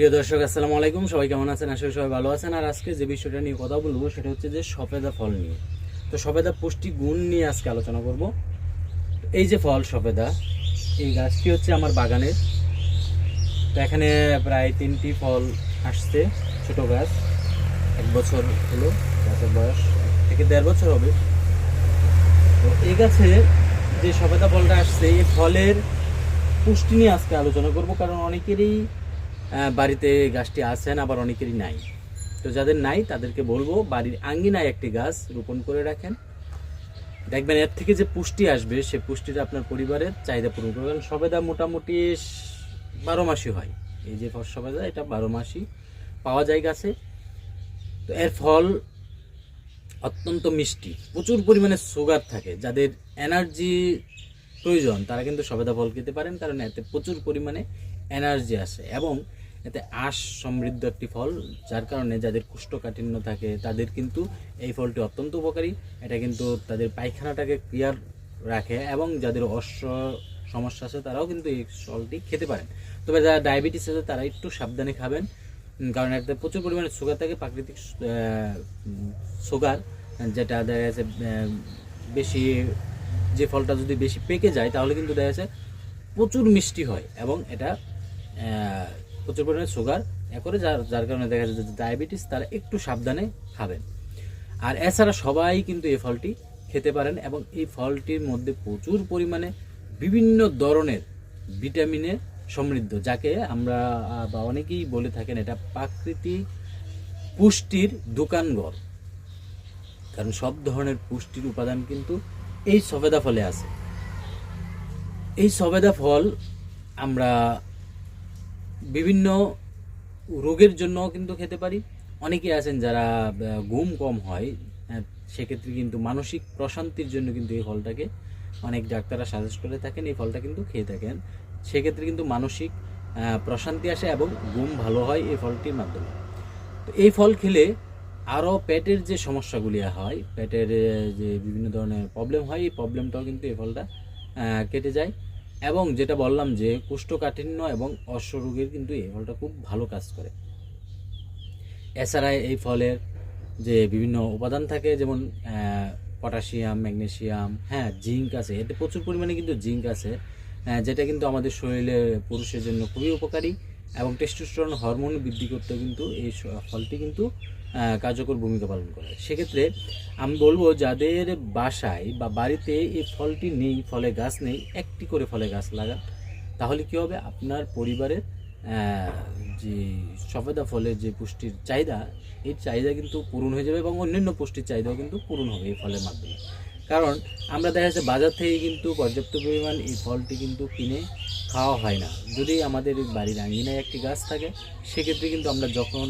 প্রিয় দর্শক, আসসালামু আলাইকুম। সবাই কেমন আছেন? করি সবাই ভালো আছেন। আর আজকে যে বিষয়টা নিয়ে কথা বলব, সেটা হচ্ছে যে সফেদা ফল নিয়ে। তো সফেদা পুষ্টি গুণ নিয়ে আজকে আলোচনা করব। এই যে ফল সফেদা, এই গাছটি হচ্ছে আমার বাগানের। তো এখানে প্রায় তিনটি ফল আসছে, ছোট গাছ, এক বছর হলো, গাছের বয়স থেকে দেড় বছর হবে। তো এই গাছে যে সফেদা ফলটা আসছে, এই ফলের পুষ্টি নিয়ে আজকে আলোচনা করব, কারণ অনেকেরই বাড়িতে গাছটি আছেন, আবার অনেকেরই নাই। তো যাদের নাই, তাদেরকে বলব, বাড়ির আঙ্গিনায় একটি গাছ রোপণ করে রাখেন। দেখবেন এর থেকে যে পুষ্টি আসবে, সে পুষ্টিটা আপনার পরিবারের চাহিদা পূরণ করবে। কারণ সবেদা মোটামুটি বারো মাসই হয়। এই যে সবেদা, এটা বারো মাসই পাওয়া যায় গাছে। তো এর ফল অত্যন্ত মিষ্টি। প্রচুর পরিমাণে সুগার থাকে। যাদের এনার্জি প্রয়োজন, তারা কিন্তু সবেদা ফল খেতে পারেন। কারণ এতে প্রচুর পরিমাণে এনার্জি আসে। এবং এতে আঁশ সমৃদ্ধ একটি ফল, যার কারণে যাদের কুষ্ঠকাঠিন্য থাকে, তাদের কিন্তু এই ফলটি অত্যন্ত উপকারী। এটা কিন্তু তাদের পায়খানাটাকে ক্লিয়ার রাখে এবং যাদের অশ্ব সমস্যা আছে, তারাও কিন্তু এই ফলটি খেতে পারেন। তবে যারা ডায়াবেটিস আছে, তারা একটু সাবধানে খাবেন কারণ এতে প্রচুর পরিমাণে সুগার থাকে, প্রাকৃতিক সুগার যেটা দেখা যাচ্ছে বেশি, যে ফলটা যদি বেশি পেকে যায়, তাহলে কিন্তু দেখা যাচ্ছে প্রচুর মিষ্টি হয় এবং এটা প্রচুর পরিমাণে সুগার করে যার যার কারণে দেখা যাচ্ছে যে ডায়াবেটিস তারা একটু সাবধানে খাবেন। আর এছাড়া সবাই কিন্তু এই ফলটি খেতে পারেন এবং এই ফলটির মধ্যে প্রচুর পরিমাণে বিভিন্ন ধরনের ভিটামিনে সমৃদ্ধ, যাকে আমরা বা অনেকেই বলে থাকেন এটা প্রাকৃতিক পুষ্টির দোকানঘর। কারণ সব ধরনের পুষ্টির উপাদান কিন্তু এই সবেদা ফলে আছে। এই সবেদা ফল আমরা বিভিন্ন রোগের জন্য কিন্তু খেতে পারি। অনেকে আছেন যারা ঘুম কম হয় হ্যাঁ, সেক্ষেত্রে কিন্তু মানসিক প্রশান্তির জন্য কিন্তু এই ফলটাকে অনেক ডাক্তাররা সাজেস্ট করে থাকেন এই ফলটা কিন্তু খেয়ে থাকেন। সেক্ষেত্রে কিন্তু মানসিক প্রশান্তি আসে এবং ঘুম ভালো হয় এই ফলটির মাধ্যমে। তো এই ফল খেলে আরও পেটের যে সমস্যাগুলি হয় পেটের যে বিভিন্ন ধরনের প্রবলেম হয় এই প্রবলেমটাও কিন্তু এই ফলটা কেটে যায়। এবং যেটা বললাম যে কোষ্ঠকাঠিন্য এবং অশ্বরোগের কিন্তু এই ফলটা খুব ভালো কাজ করে। এছাড়া এই ফলের যে বিভিন্ন উপাদান থাকে, যেমন পটাশিয়াম ম্যাগনেসিয়াম হ্যাঁ জিঙ্ক আছে, এতে প্রচুর পরিমাণে কিন্তু জিঙ্ক আছে যেটা কিন্তু আমাদের শরীরে পুরুষের জন্য খুবই উপকারী এবং টেস্টোস্টেরন হরমোন বৃদ্ধি করতে কিন্তু এই ফলটি কিন্তু কার্যকর ভূমিকা পালন করে। সেক্ষেত্রে আমি বলব, যাদের বাসায় বা বাড়িতে এই ফলটি নেই ফলে গাছ নেই, একটি করে ফলে গাছ লাগান, তাহলে কি হবে? আপনার পরিবারের যে সফেদা ফলের যে পুষ্টির চাহিদা, এই চাহিদা কিন্তু পূরণ হয়ে যাবে এবং অন্যান্য পুষ্টির চাহিদাও কিন্তু পূরণ হবে এই ফলের মাধ্যমে। কারণ আমরা দেখা যাচ্ছে বাজার থেকে কিন্তু পর্যাপ্ত পরিমাণ এই ফলটি কিন্তু কিনে খাওয়া হয় না। যদি আমাদের বাড়ির আঙিনায় একটি গাছ থাকে, সেক্ষেত্রে কিন্তু আমরা যখন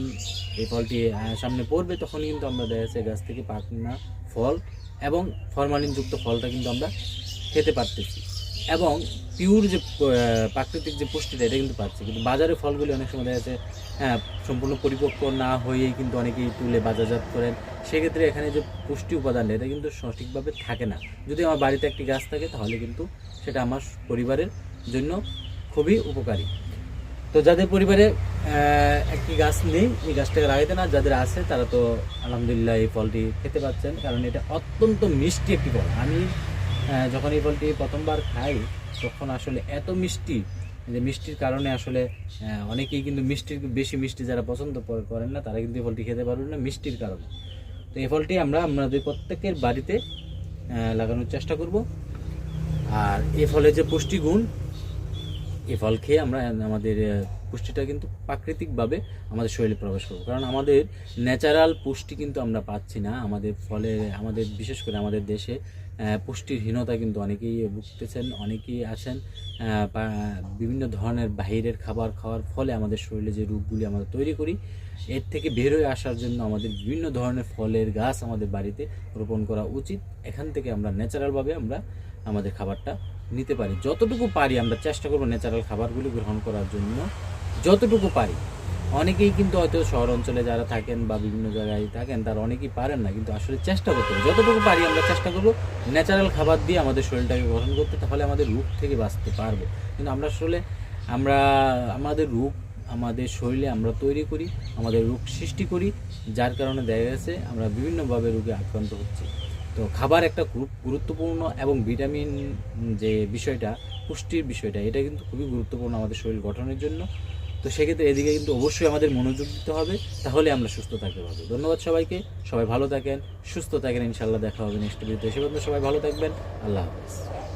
এই ফলটি সামনে পড়বে তখন কিন্তু আমরা দেখা যাচ্ছে গাছ থেকে পাকনা ফল এবং ফরমালিনযুক্ত ফলটা কিন্তু আমরা খেতে পারতেছি। এবং পিওর যে প্রাকৃতিক যে পুষ্টিটা, এটা কিন্তু পাচ্ছি। কিন্তু বাজারে ফলগুলি অনেক সময় দেখা যাচ্ছে হ্যাঁ সম্পূর্ণ পরিপক্ক না হয়েই কিন্তু অনেকেই তুলে বাজারজাত করেন। সেক্ষেত্রে এখানে যে পুষ্টি উপাদানটা, এটা কিন্তু সঠিকভাবে থাকে না। যদি আমার বাড়িতে একটি গাছ থাকে, তাহলে কিন্তু সেটা আমার পরিবারের জন্য খুবই উপকারী। তো যাদের পরিবারে একটি গাছ নেই, এই গাছটাকে লাগাইতে না, যাদের আছে, তারা তো আলহামদুলিল্লাহ এই ফলটি খেতে পাচ্ছেন, কারণ এটা অত্যন্ত মিষ্টি একটি ফল। আমি যখন এই ফলটি প্রথমবার খাই, তখন আসলে এত মিষ্টি, যে মিষ্টির কারণে আসলে অনেকেই কিন্তু মিষ্টির, বেশি মিষ্টি যারা পছন্দ করেন না, তারা কিন্তু এই ফলটি খেতে পারবেন না মিষ্টির কারণে। তো এই ফলটি আমরা আমাদের প্রত্যেকের বাড়িতে লাগানোর চেষ্টা করব। আর এই ফলের যে পুষ্টিগুণ এই ফল খেয়ে আমরা আমাদের পুষ্টিটা কিন্তু প্রাকৃতিকভাবে আমাদের শরীরে প্রবেশ করব। কারণ আমাদের ন্যাচারাল পুষ্টি কিন্তু আমরা পাচ্ছি না। আমাদের ফলে আমাদের, বিশেষ করে আমাদের দেশে পুষ্টিহীনতা কিন্তু অনেকেই ভুগতেছেন, অনেকেই বা- বিভিন্ন ধরনের বাইরের খাবার খাওয়ার ফলে আমাদের শরীরে যে রোগগুলি আমরা তৈরি করি, এর থেকে বের হয়ে আসার জন্য আমাদের বিভিন্ন ধরনের ফলের গাছ আমাদের বাড়িতে রোপণ করা উচিত। এখান থেকে আমরা ন্যাচারালভাবে আমরা আমাদের খাবারটা নিতে পারি। যতটুকু পারি আমরা চেষ্টা করব ন্যাচারাল খাবারগুলি গ্রহণ করার জন্য। যতটুকু পারি। অনেকেই কিন্তু হয়তো শহর অঞ্চলে যারা থাকেন বা বিভিন্ন জায়গায় থাকেন, তারা অনেকেই পারেন না, কিন্তু আসলে চেষ্টা করতে হবে। যতটুকু পারি আমরা চেষ্টা করব ন্যাচারাল খাবার দিয়ে আমাদের শরীরটাকে গঠন করতে, তাহলে আমাদের রোগ থেকে বাঁচতে পারব। কিন্তু আমরা আসলে, আমরা, আমাদের রোগ আমাদের শরীরে আমরা তৈরি করি, আমাদের রোগ সৃষ্টি করি, যার কারণে দেখা গেছে আমরা বিভিন্নভাবে রোগে আক্রান্ত হচ্ছি। তো খাবার একটা গুরুত্বপূর্ণ এবং ভিটামিন যে বিষয়টা, পুষ্টির বিষয়টা, এটা কিন্তু খুবই গুরুত্বপূর্ণ আমাদের শরীর গঠনের জন্য। তো সেক্ষেত্রে এদিকে কিন্তু অবশ্যই আমাদের মনোযোগ দিতে হবে, তাহলে আমরা সুস্থ থাকতে পারব। ধন্যবাদ সবাইকে, সবাই ভালো থাকেন, সুস্থ থাকেন ইনশাল্লাহ দেখা হবে নেক্সট ভিডিওতে সে সবাই ভালো থাকবেন, আল্লাহ হাফেজ।